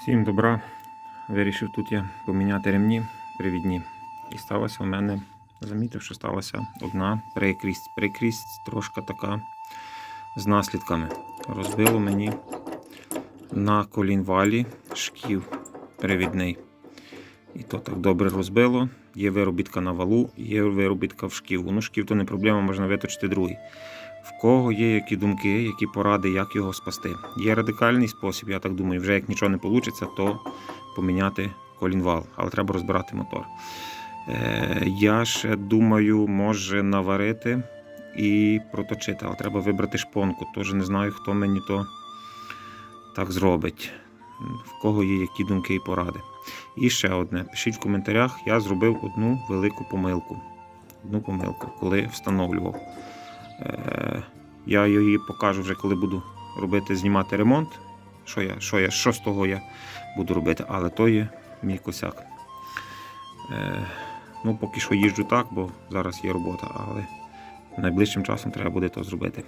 Всім добра. Вирішив тут я поміняти ремні привідні. І сталося у мене, замітив, що сталася одна прикрість. Прикрість трошки така з наслідками. Розбило мені на колінвалі шків привідний. І то так добре розбило. Є виробітка на валу, є виробітка в шків. Ну, шків то не проблема, можна виточити другий. В кого є які думки, які поради, як його спасти? Є радикальний спосіб, я так думаю, вже як нічого не вийде, то поміняти колінвал, але треба розбирати мотор. Е, я ще думаю, може наварити і проточити, але треба вибрати шпонку. Тож не знаю, хто мені то так зробить. В кого є які думки і поради. І ще одне. Пишіть в коментарях, я зробив одну велику помилку. Одну помилку, коли встановлював. Я її покажу вже, коли буду робити, знімати ремонт. Що я, що я, що з того я буду робити, але то є мій косяк. Е, ну, поки що їжджу так, бо зараз є робота, але найближчим часом треба буде то зробити.